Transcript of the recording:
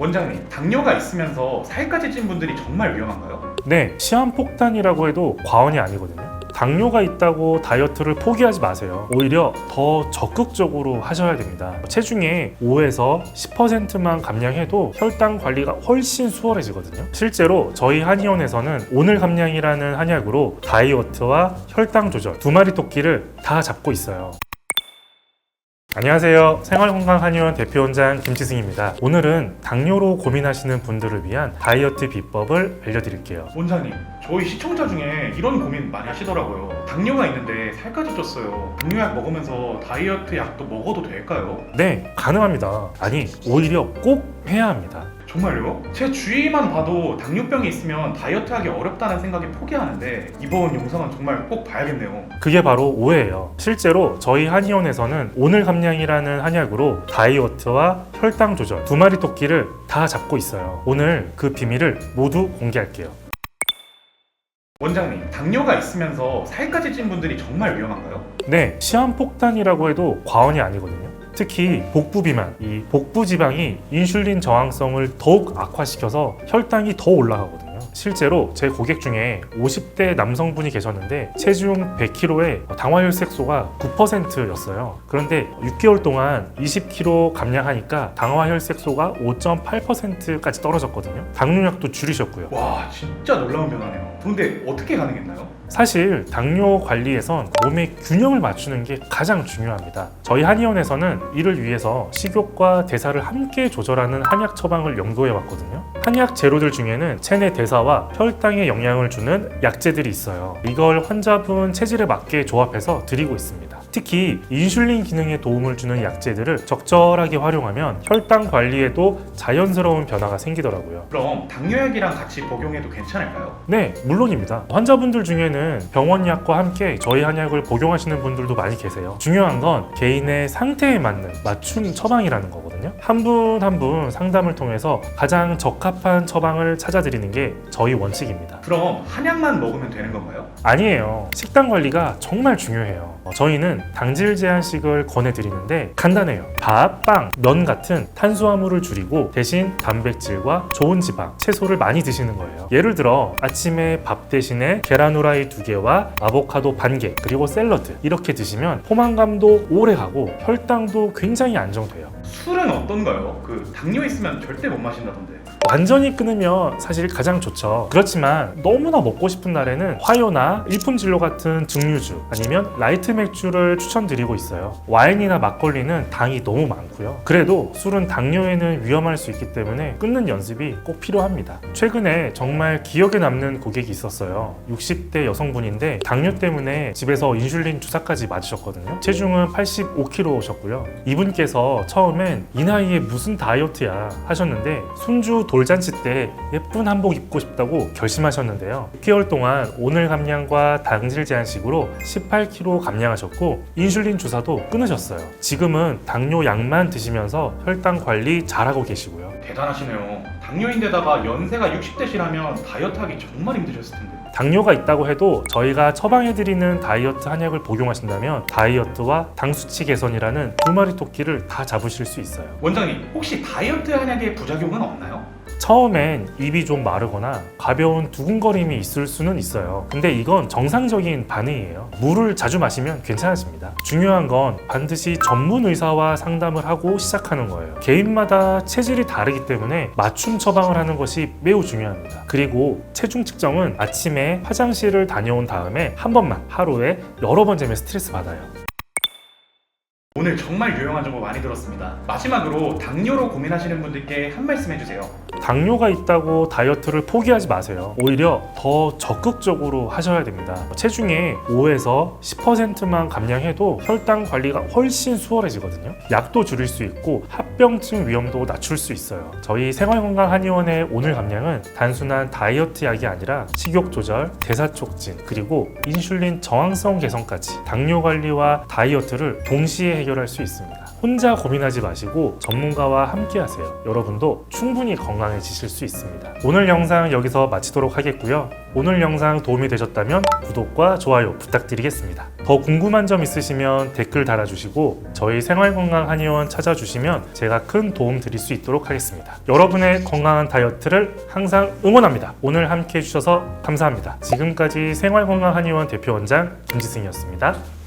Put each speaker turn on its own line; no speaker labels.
원장님, 당뇨가 있으면서 살까지 찐 분들이 정말 위험한가요?
네, 시한폭탄이라고 해도 과언이 아니거든요. 당뇨가 있다고 다이어트를 포기하지 마세요. 오히려 더 적극적으로 하셔야 됩니다. 체중의 5에서 10%만 감량해도 혈당 관리가 훨씬 수월해지거든요. 실제로 저희 한의원에서는 오늘 감량이라는 한약으로 다이어트와 혈당 조절 두 마리 토끼를 다 잡고 있어요. 안녕하세요. 생활건강 한의원 대표원장 김지승입니다. 오늘은 당뇨로 고민하시는 분들을 위한 다이어트 비법을 알려드릴게요.
원장님, 저희 시청자 중에 이런 고민 많이 하시더라고요. 당뇨가 있는데 살까지 쪘어요. 당뇨약 먹으면서 다이어트 약도 먹어도 될까요?
네, 가능합니다. 아니, 오히려 꼭 해야 합니다.
정말요? 제 주위만 봐도 당뇨병이 있으면 다이어트 하기 어렵다는 생각에 포기하는데 이번 영상은 정말 꼭 봐야겠네요.
그게 바로 오해예요. 실제로 저희 한의원에서는 오늘 감량이라는 한약으로 다이어트와 혈당 조절 두 마리 토끼를 다 잡고 있어요. 오늘 그 비밀을 모두 공개할게요.
원장님, 당뇨가 있으면서 살까지 찐 분들이 정말 위험한가요?
네, 시한폭탄이라고 해도 과언이 아니거든요. 특히 복부 비만, 이 복부 지방이 인슐린 저항성을 더욱 악화시켜서 혈당이 더 올라가거든요. 실제로 제 고객 중에 50대 남성분이 계셨는데 체중 100kg에 당화혈색소가 9%였어요. 그런데 6개월 동안 20kg 감량하니까 당화혈색소가 5.8%까지 떨어졌거든요. 당뇨약도 줄이셨고요.
와, 진짜 놀라운 변화네요. 그런데 어떻게 가능했나요?
사실 당뇨 관리에선 몸의 균형을 맞추는 게 가장 중요합니다. 저희 한의원에서는 이를 위해서 식욕과 대사를 함께 조절하는 한약 처방을 연구해 왔거든요. 한약 재료들 중에는 체내 대사와 혈당에 영향을 주는 약재들이 있어요. 이걸 환자분 체질에 맞게 조합해서 드리고 있습니다. 특히 인슐린 기능에 도움을 주는 약재들을 적절하게 활용하면 혈당 관리에도 자연스러운 변화가 생기더라고요.
그럼 당뇨약이랑 같이 복용해도 괜찮을까요?
네, 물론입니다. 환자분들 중에는 병원 약과 함께 저희 한약을 복용하시는 분들도 많이 계세요. 중요한 건 개인의 상태에 맞는 맞춤 처방이라는 거거든요. 한 분 한 분 상담을 통해서 가장 적합한 처방을 찾아드리는 게 저희 원칙입니다.
그럼 한약만 먹으면 되는 건가요?
아니에요. 식단 관리가 정말 중요해요. 어, 저희는 당질 제한식을 권해드리는데 간단해요. 밥, 빵, 면 같은 탄수화물을 줄이고 대신 단백질과 좋은 지방, 채소를 많이 드시는 거예요. 예를 들어 아침에 밥 대신에 계란 후라이 두 개와 아보카도 반 개, 그리고 샐러드 이렇게 드시면 포만감도 오래 가고 혈당도 굉장히 안정돼요.
술은 어떤가요? 그 당뇨 있으면 절대 못 마신다던데.
완전히 끊으면 사실 가장 좋죠. 그렇지만 너무나 먹고 싶은 날에는 화요나 일품진로 같은 증류주 아니면 라이트 맥주를 추천드리고 있어요. 와인이나 막걸리는 당이 너무 많고요. 그래도 술은 당뇨에는 위험할 수 있기 때문에 끊는 연습이 꼭 필요합니다. 최근에 정말 기억에 남는 고객이 있었어요. 60대 여성분인데 당뇨 때문에 집에서 인슐린 주사까지 맞으셨거든요. 체중은 85kg셨고요. 이분께서 처음엔 이 나이에 무슨 다이어트야 하셨는데 손주 돌잔치 때 예쁜 한복 입고 싶다고 결심하셨는데요. 6개월 동안 오늘 감량과 당질 제한식으로 18kg 감량하셨고 인슐린 주사도 끊으셨어요. 지금은 당뇨 약만 드시면서 혈당 관리 잘하고 계시고요.
대단하시네요. 당뇨인데다가 연세가 60대시라면 다이어트 하기 정말 힘드셨을 텐데.
당뇨가 있다고 해도 저희가 처방해드리는 다이어트 한약을 복용하신다면 다이어트와 당 수치 개선이라는 두 마리 토끼를 다 잡으실 수 있어요.
원장님, 혹시 다이어트 한약의 부작용은 없나요?
처음엔 입이 좀 마르거나 가벼운 두근거림이 있을 수는 있어요. 근데 이건 정상적인 반응이에요. 물을 자주 마시면 괜찮아집니다. 중요한 건 반드시 전문 의사와 상담을 하고 시작하는 거예요. 개인마다 체질이 다르기 때문에 맞춤 처방을 하는 것이 매우 중요합니다. 그리고 체중 측정은 아침에 화장실을 다녀온 다음에 한 번만 하루에 여러 번 재면 스트레스 받아요.
오늘 정말 유용한 정보 많이 들었습니다. 마지막으로 당뇨로 고민하시는 분들께 한 말씀 해주세요.
당뇨가 있다고 다이어트를 포기하지 마세요. 오히려 더 적극적으로 하셔야 됩니다. 체중의 5에서 10%만 감량해도 혈당 관리가 훨씬 수월해지거든요. 약도 줄일 수 있고 합병증 위험도 낮출 수 있어요. 저희 생활건강 한의원의 오늘 감량은 단순한 다이어트 약이 아니라 식욕 조절, 대사 촉진, 그리고 인슐린 저항성 개선까지 당뇨 관리와 다이어트를 동시에 해결할 수 있습니다. 혼자 고민하지 마시고 전문가와 함께 하세요. 여러분도 충분히 건강해지실 수 있습니다. 오늘 영상 여기서 마치도록 하겠고요. 오늘 영상 도움이 되셨다면 구독과 좋아요 부탁드리겠습니다. 더 궁금한 점 있으시면 댓글 달아주시고 저희 생활건강 한의원 찾아주시면 제가 큰 도움 드릴 수 있도록 하겠습니다. 여러분의 건강한 다이어트를 항상 응원합니다. 오늘 함께 해주셔서 감사합니다. 지금까지 생활건강 한의원 대표원장 김지승이었습니다.